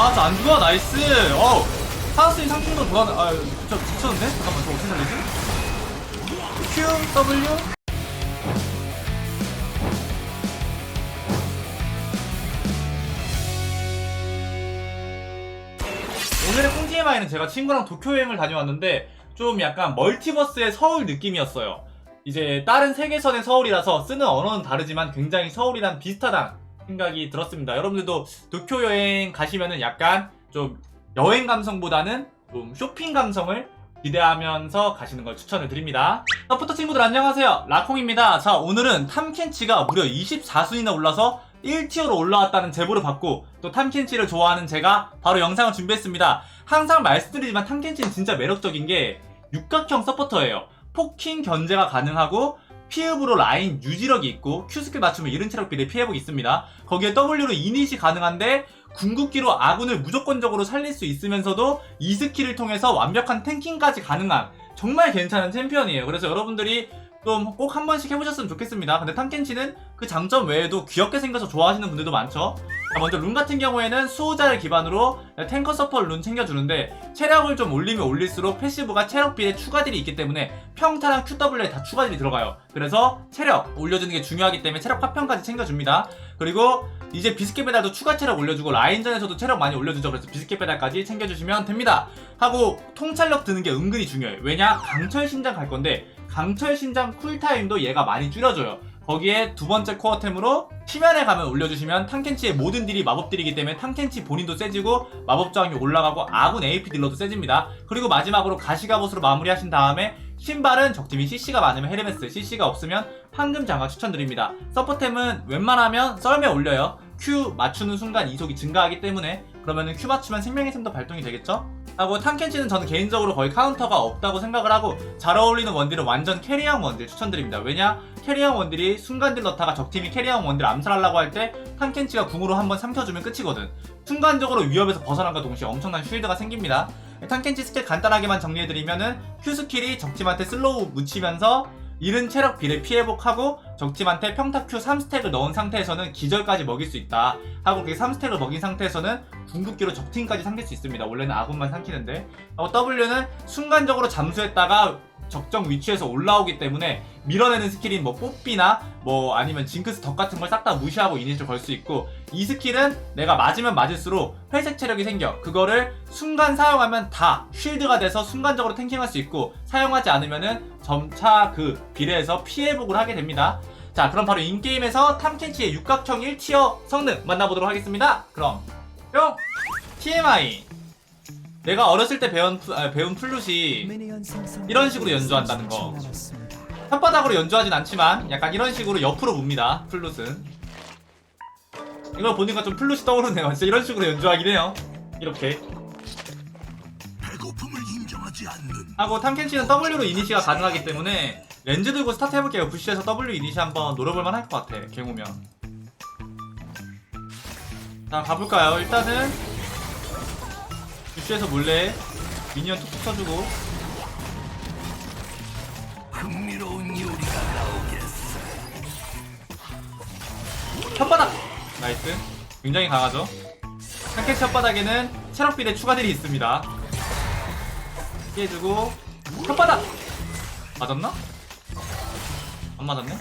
아, 저 안 죽어. 나이스. 어. 하우스인 상승도 돌아는, 아, 저 미쳤는데? 잠깐만, 저 어떻게 살리지? Q, W. 오늘의 콩TMI는 제가 친구랑 도쿄 여행을 다녀왔는데 좀 약간 멀티버스의 서울 느낌이었어요. 이제 다른 세계선의 서울이라서 쓰는 언어는 다르지만 굉장히 서울이랑 비슷하다 생각이 들었습니다. 여러분들도 도쿄 여행 가시면은 약간 좀 여행 감성보다는 좀 쇼핑 감성을 기대하면서 가시는 걸 추천을 드립니다. 서포터 친구들 안녕하세요. 라콩입니다. 자, 오늘은 탐켄치가 무려 24순위나 올라서 1티어로 올라왔다는 제보를 받고 또 탐켄치를 좋아하는 제가 바로 영상을 준비했습니다. 항상 말씀드리지만 탐켄치는 진짜 매력적인 게 육각형 서포터예요. 포킹 견제가 가능하고 피읍으로 라인 유지력이 있고 Q스킬 맞추면 이른 체력 비례 피해복이 있습니다. 거기에 W로 이닛이 가능한데 궁극기로 아군을 무조건적으로 살릴 수 있으면서도 이 스킬을 통해서 완벽한 탱킹까지 가능한 정말 괜찮은 챔피언이에요. 그래서 여러분들이 좀 꼭 한 번씩 해보셨으면 좋겠습니다. 근데 탐켄치는 그 장점 외에도 귀엽게 생겨서 좋아하시는 분들도 많죠. 자, 먼저 룬 같은 경우에는 수호자를 기반으로 탱커 서퍼 룬 챙겨주는데 체력을 좀 올리면 올릴수록 패시브가 체력 비례 추가딜이 있기 때문에 평타랑 QW에 다 추가딜이 들어가요. 그래서 체력 올려주는 게 중요하기 때문에 체력 파편까지 챙겨줍니다. 그리고 이제 비스켓 배달도 추가 체력 올려주고 라인전에서도 체력 많이 올려주죠. 그래서 비스켓 배달까지 챙겨주시면 됩니다. 하고 통찰력 드는 게 은근히 중요해요. 왜냐? 강철 신장 갈 건데 강철 신장 쿨타임도 얘가 많이 줄여줘요. 거기에 두 번째 코어템으로 심연에 가면 올려주시면 탕켄치의 모든 딜이 마법딜이기 때문에 탕켄치 본인도 세지고 마법 저항이 올라가고 아군 AP 딜러도 세집니다. 그리고 마지막으로 가시가봇으로 마무리하신 다음에 신발은 적팀이 CC가 많으면 헤르메스, CC가 없으면 황금 장화 추천드립니다. 서포템은 웬만하면 썰매 올려요. Q 맞추는 순간 이속이 증가하기 때문에 그러면은 Q 맞추면 생명의 샘도 발동이 되겠죠? 하고 탐켄치는 저는 개인적으로 거의 카운터가 없다고 생각을 하고 잘 어울리는 원딜은 완전 캐리형 원딜 추천드립니다. 왜냐? 캐리형 원딜이 순간딜 넣다가 적팀이 캐리형 원딜 암살하려고 할때 탐켄치가 궁으로 한번 삼켜주면 끝이거든. 순간적으로 위협에서 벗어난과 동시에 엄청난 쉴드가 생깁니다. 탐켄치 스킬 간단하게만 정리해드리면은 Q 스킬이 적팀한테 슬로우 묻히면서 이른 체력 비례 피해복하고 적팀한테 평타 Q 3스택을 넣은 상태에서는 기절까지 먹일 수 있다. 하고 그게 3스택을 먹인 상태에서는 궁극기로 적팀까지 삼킬 수 있습니다. 원래는 아군만 삼키는데. W는 순간적으로 잠수했다가 적정 위치에서 올라오기 때문에 밀어내는 스킬인 뭐 뽀삐나 뭐 아니면 징크스 덕 같은 걸 싹 다 무시하고 이니시를 걸수 있고 이 스킬은 내가 맞으면 맞을수록 회색 체력이 생겨. 그거를 순간 사용하면 다 쉴드가 돼서 순간적으로 탱킹할 수 있고 사용하지 않으면은 점차 그 비례해서 피해복을 하게 됩니다. 자 그럼 바로 인게임에서 탐켄치의 육각형 1티어 성능 만나보도록 하겠습니다. 그럼 뿅! TMI 내가 어렸을 때 배운, 플- 아, 배운 플룻이 이런 식으로 연주한다는 거. 혓바닥으로 연주하진 않지만 약간 이런 식으로 옆으로 봅니다 플룻은. 이걸 보니까 좀 플룻이 떠오르네요. 진짜 이런 식으로 연주하긴 해요. 이렇게. 배고픔을 인정하지 않는. 하고 탐켄치는 W로 이니시가 가능하기 때문에 렌즈 들고 스타트 해볼게요. 부시에서 W 이니시 한번 노려볼만 할 것 같아 갱오면. 자 가볼까요? 일단은 부시에서 몰래 미니언 툭툭 쳐주고 흥미로운 요리가 나오겠어. 혓바닥! 나이스. 굉장히 강하죠? 탐켄치 혓바닥에는 체력 비례 추가딜이 있습니다. 피해주고, 혓바닥! 맞았나? 안 맞았네?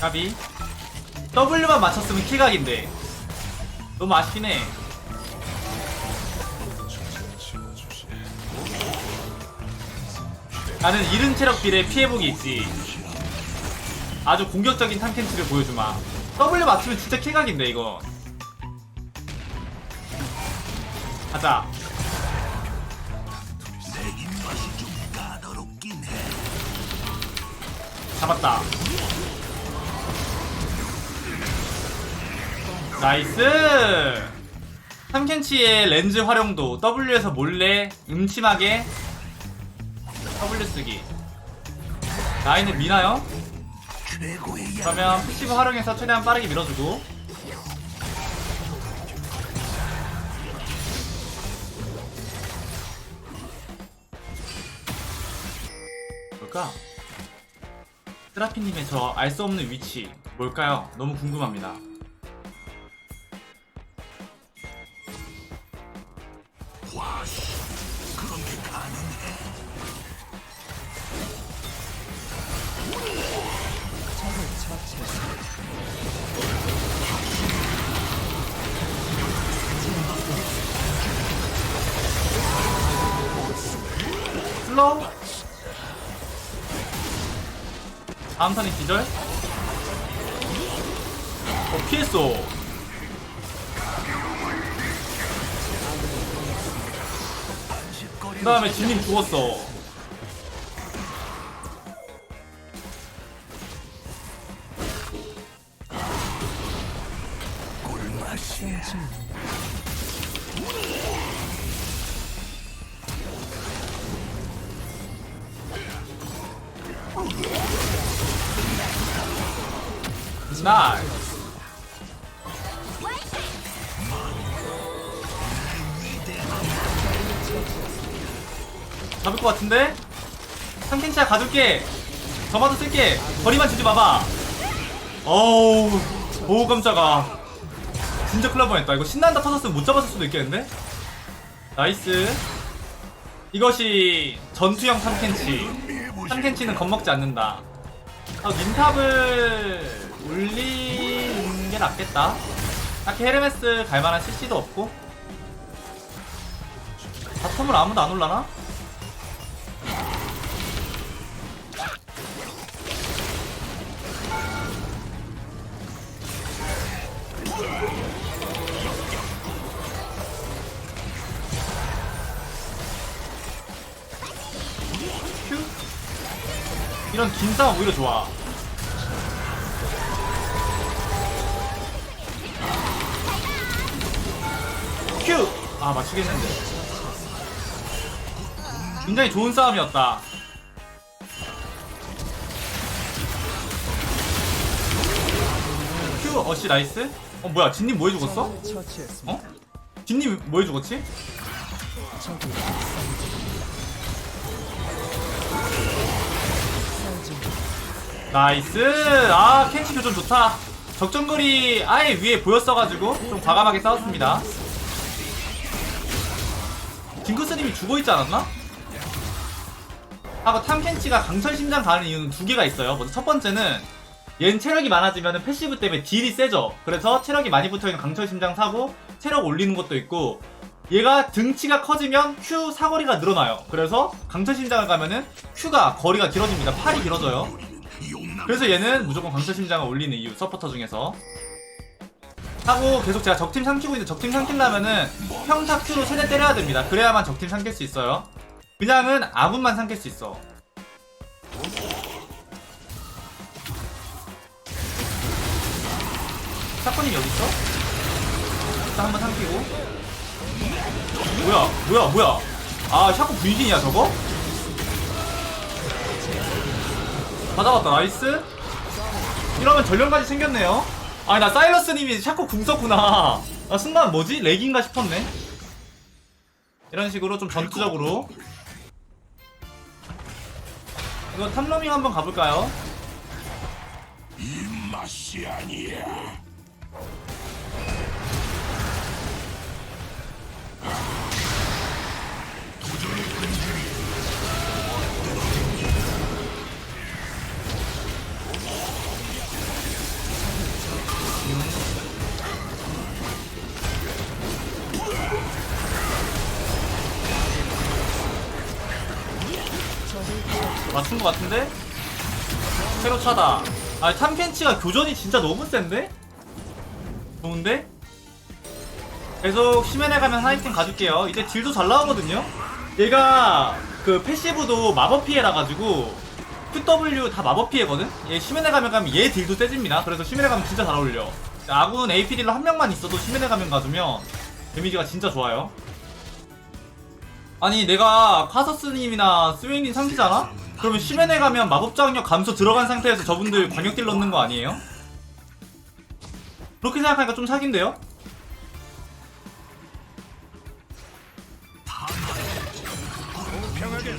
까비. W만 맞췄으면 킬각인데. 너무 아쉽긴 해. 나는 이른 체력 비례 피해복이 있지. 아주 공격적인 탐켄치를 보여주마. W 맞추면 진짜 킬각인데 이거. 가자. 잡았다. 나이스! 탐켄치의 렌즈 활용도 W에서 몰래 음침하게 W 쓰기. 라인을 미나요? 그러면 패시브 활용해서 최대한 빠르게 밀어주고 뭘까? 쓰라피님의 저 알 수 없는 위치 뭘까요? 너무 궁금합니다. 슬로우 다음 턴에 기절? 어 피했어. 그 다음에 진님 죽었어. 꿀맛이야. 나이스 잡을 것 같은데? 상캔차 가둘게. 저마도 쓸게. 거리만 주지 마봐. 어우 어우 깜짝아. 진짜 큰일 날 뻔했다. 이거 신난다 터졌으면 못 잡았을 수도 있겠는데? 나이스. 이것이 전투형 3캔치. 3캔치는 겁먹지 않는다. 아, 민탑을 올리는 게 낫겠다 딱히 헤르메스 갈만한 CC도 없고 바텀을 아무도 안 올라나? 큐? 이런 긴 싸움 오히려 좋아. 큐! 아, 맞추겠는데. 굉장히 좋은 싸움이었다. 큐! 어씨, 나이스. 어, 뭐야, 진님 뭐해 죽었어? 어? 진님 뭐해 죽었지? 나이스 아 캔치 교전 좋다 적정거리 아예 위에 보였어가지고 좀 과감하게 싸웠습니다 징크스님이 죽어있지 않았나? 하고 탐켄치가 강철 심장 가는 이유는 두 개가 있어요. 먼저 첫 번째는 얘는 체력이 많아지면 패시브 때문에 딜이 세져 그래서 체력이 많이 붙어있는 강철 심장 사고 체력 올리는 것도 있고 얘가 등치가 커지면 Q 사거리가 늘어나요. 그래서 강철 심장을 가면은 Q가 거리가 길어집니다. 팔이 길어져요. 그래서 얘는 무조건 강철 심장을 올리는 이유 서포터 중에서 하고 계속 제가 적팀 삼키고 있는데 적팀 삼키려면은 평타 Q로 세대 때려야 됩니다. 그래야만 적팀 삼킬 수 있어요. 그냥은 아군만 삼킬 수 있어. 사건이 여기 있어? 일단 한번 삼키고. 뭐야 뭐야 뭐야? 아 샤코 분신이야 저거? 다 잡았다 나이스. 이러면 전령까지 생겼네요 아니 나 사이러스님이 샤코 궁 썼구나 나 순간 뭐지? 렉인가 싶었네 이런 식으로 좀 전투적으로 이거 탑로밍 한번 가볼까요? 맛이 아니야. 것 같은데? 새로 차다 아 탐켄치가 교전이 진짜 너무 센데? 좋은데? 계속 시멘에 가면 하이팅 가줄게요 이제 딜도 잘 나오거든요? 얘가 그 패시브도 마법 피해라 가지고 QW 다 마법 피해거든? 얘 시멘에 가면 가면 얘 딜도 세집니다 그래서 시멘에 가면 진짜 잘 어울려 아군 AP 딜러 한 명만 있어도 시멘에 가면 가주면 데미지가 진짜 좋아요 아니 내가 카서스님이나 스웨인님 삼키잖아? 그러면 시멘에 가면 마법장력 감소 들어간 상태에서 저분들 광역딜 넣는 거 아니에요? 그렇게 생각하니까 좀 사기인데요? 대가를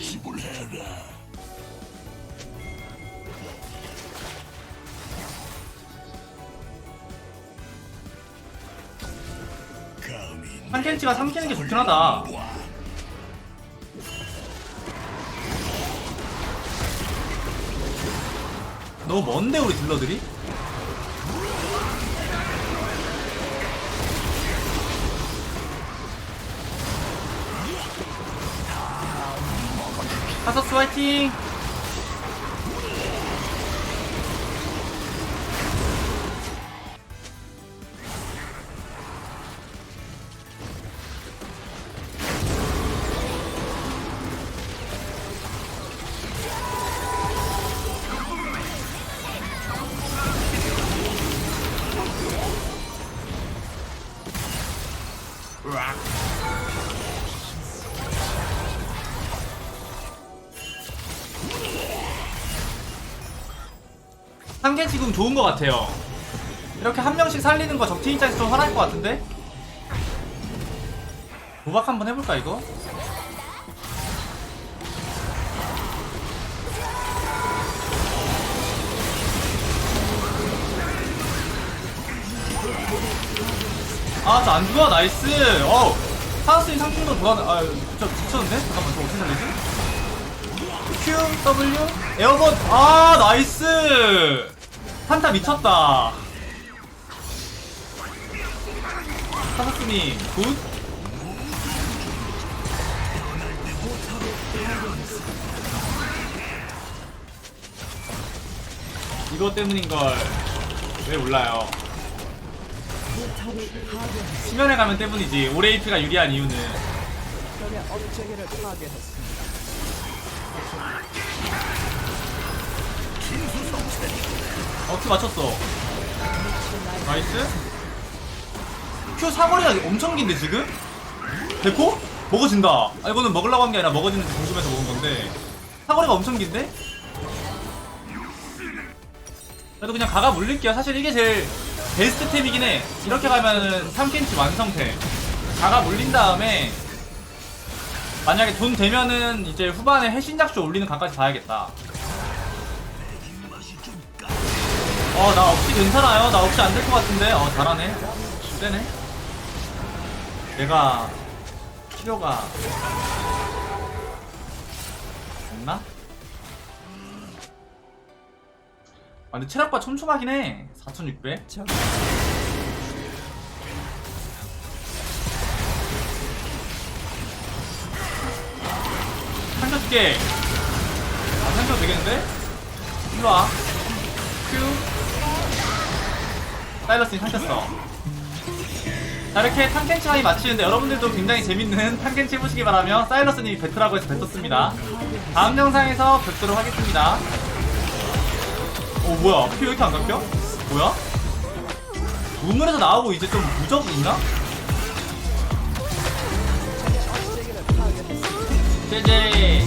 지불해라. 감히 한 캔치가 삼키는 게 좋긴 하다. 너무 먼데 우리 딜러들이? 카서스 화이팅! 한개 지금 좋은 것 같아요. 이렇게 한 명씩 살리는 거 적팀 입장에서 좀 화날 것 같은데? 도박 한번 해볼까 이거? 아, 저안 죽어, 나이스. 어, 하우스인 상품도 돌아가, 아, 저 미쳤는데? 잠깐만, 저 어떻게 살리지? Q, W, 에어건, 아, 나이스! 한타 미쳤다. 하사스님, 굿? 이거 때문인걸. 왜 몰라요. 수면에 가면 때문이지. 오레이트가 유리한 이유는. 어떻게 맞췄어? 나이스. 큐 사거리가 엄청 긴데 지금? 데코? 먹어진다. 아 이거는 먹으려고 한 게 아니라 먹어지는지 궁금해서 먹은 건데 사거리가 엄청 긴데? 그래도 그냥 가가 물릴게요. 사실 이게 제일 베스트 템이긴 해. 이렇게 가면은 3캔치 완성템. 가가 물린 다음에 만약에 돈 되면은 이제 후반에 해신작쇼 올리는 각까지 봐야겠다. 어, 나 없이 괜찮아요. 나 없이 안 될 것 같은데. 어, 잘하네. 세네. 내가 필요가 없나? 아, 근데 체력과 촘촘하긴 해. 4,600. 적 삼켜줄게. 아, 삼켜도 되겠는데? 일로 와. 큐. 사일러스님 삼켰어. 자, 이렇게 탕켄치 하이 마치는데 여러분들도 굉장히 재밌는 탕켄치 해보시기 바라며 사일러스님이 뱉으라고 해서 뱉었습니다. 다음 영상에서 뵙도록 하겠습니다. 오, 뭐야. 피 왜 이렇게 안 깎여? 뭐야? 우물에서 나오고 이제 좀 무적 있나? 제제